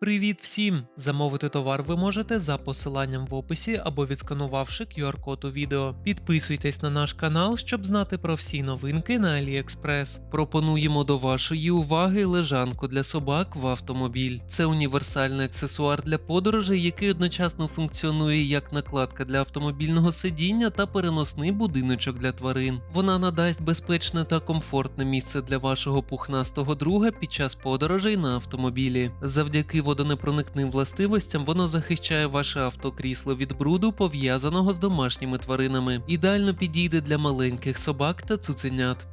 Привіт всім! Замовити товар ви можете за посиланням в описі або відсканувавши QR-код у відео. Підписуйтесь на наш канал, щоб знати про всі новинки на AliExpress. Пропонуємо до вашої уваги лежанку для собак в автомобіль. Це універсальний аксесуар для подорожей, який одночасно функціонує як накладка для автомобільного сидіння та переносний будиночок для тварин. Вона надасть безпечне та комфортне місце для вашого пухнастого друга під час подорожей на автомобілі. Завдяки водонепроникним властивостям воно захищає ваше автокрісло від бруду, пов'язаного з домашніми тваринами. Ідеально підійде для маленьких собак та цуценят.